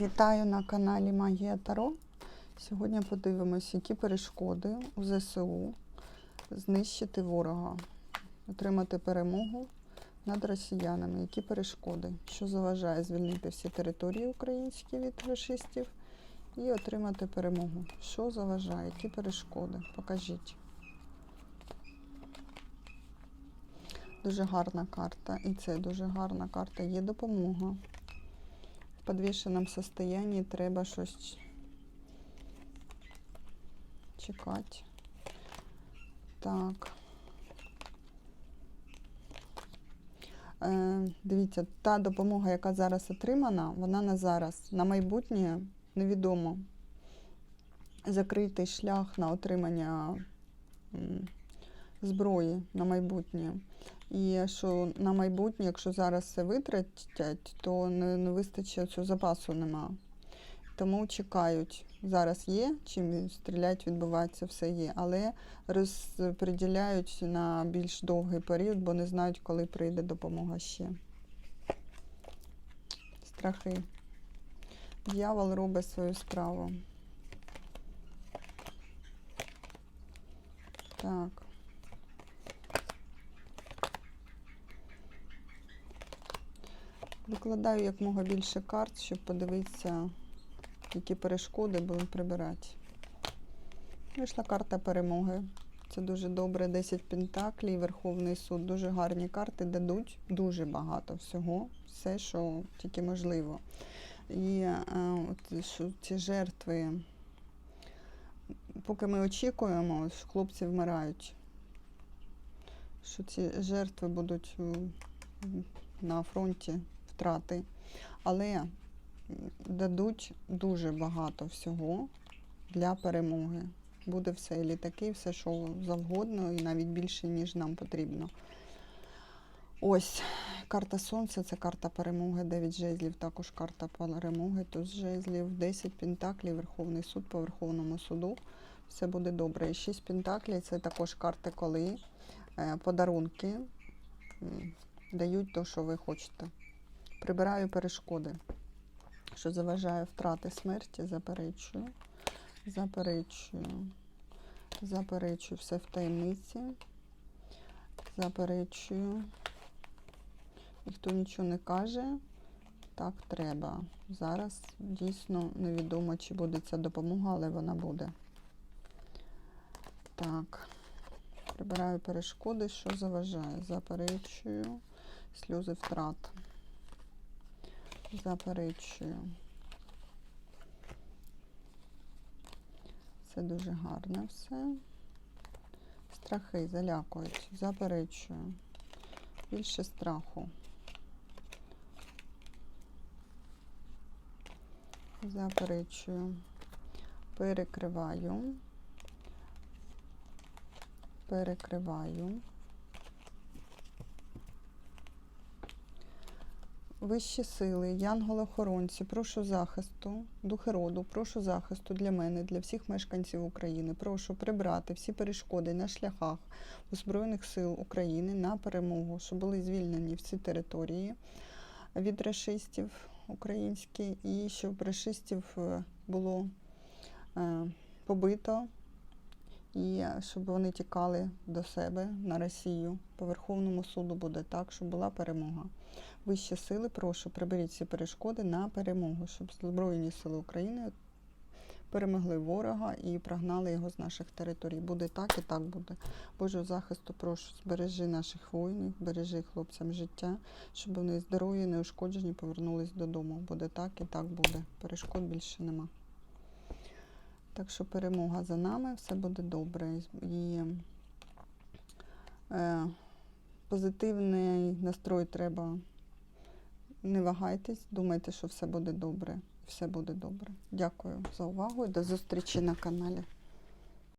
Вітаю на каналі Магія Таро. Сьогодні подивимось, які перешкоди у ЗСУ знищити ворога, отримати перемогу над росіянами. Які перешкоди, що заважає звільнити всі території українські від фашистів і отримати перемогу. Що заважає, які перешкоди? Покажіть. Дуже гарна карта. І це дуже гарна карта. Є допомога. В підвішеному состоянні треба щось чекати. Так. Е, дивіться, та допомога, яка зараз отримана, вона на зараз. На майбутнє невідомо. Закритий шлях на отримання зброї на майбутнє. І що на майбутнє, якщо зараз все витратять, то не, не вистачить цього запасу нема. Тому чекають. Зараз є, чим стрілять, відбувається, все є, але розподіляють на більш довгий період, бо не знають, коли прийде допомога ще. Страхи. Дьявол робить свою справу. Так. Викладаю якмога більше карт, щоб подивитися, які перешкоди будемо прибирати. Вийшла карта перемоги. Це дуже добре. 10 пентаклів, Верховний суд. Дуже гарні карти дадуть дуже багато всього, все, що тільки можливо. І е, от, що ці жертви, поки ми очікуємо, що хлопці вмирають, що ці жертви будуть на фронті втрати, але дадуть дуже багато всього для перемоги. Буде все, і літаки, все, що завгодно, і навіть більше, ніж нам потрібно. Ось карта Сонця це карта перемоги, 9 жезлів, також карта перемоги, туз жезлів, 10 пентаклів, Верховний суд по Верховному суду. Все буде добре. І 6 пентаклів це також карти, коли е, подарунки дають те, що ви хочете. Прибираю перешкоди, що заважає втрати смерті, заперечую. Заперечую. Заперечую все в таємниці. Заперечую. Ніхто нічого не каже. Так треба. Зараз дійсно невідомо, чи буде ця допомога, але вона буде. Так. Прибираю перешкоди, що заважає. Заперечую. Сльози втрат. Заперечую. Це дуже гарне все. Страхи залякують, заперечую. Більше страху. Заперечую. Перекриваю. Перекриваю. Вищі сили, янголи-охоронці, прошу захисту, духи роду, прошу захисту для мене, для всіх мешканців України. Прошу прибрати всі перешкоди на шляхах у Збройних сил України на перемогу, щоб були звільнені всі території від расистів українських, і щоб расистів е, було е, побито, і щоб вони тікали до себе на Росію. По Верховному суду буде так, щоб була перемога. Вищі сили, прошу, приберіть всі перешкоди на перемогу, щоб Збройні сили України перемогли ворога і прогнали його з наших територій. Буде так і так буде. Божого захисту, прошу, збережи наших воїнів, бережи хлопцям життя, щоб вони здорові, неушкоджені повернулись додому. Буде так і так буде. Перешкод більше нема. Так що перемога за нами, все буде добре. І е, позитивний настрой треба. Не вагайтесь, думайте, що все буде добре. Все буде добре. Дякую за увагу і до зустрічі на каналі.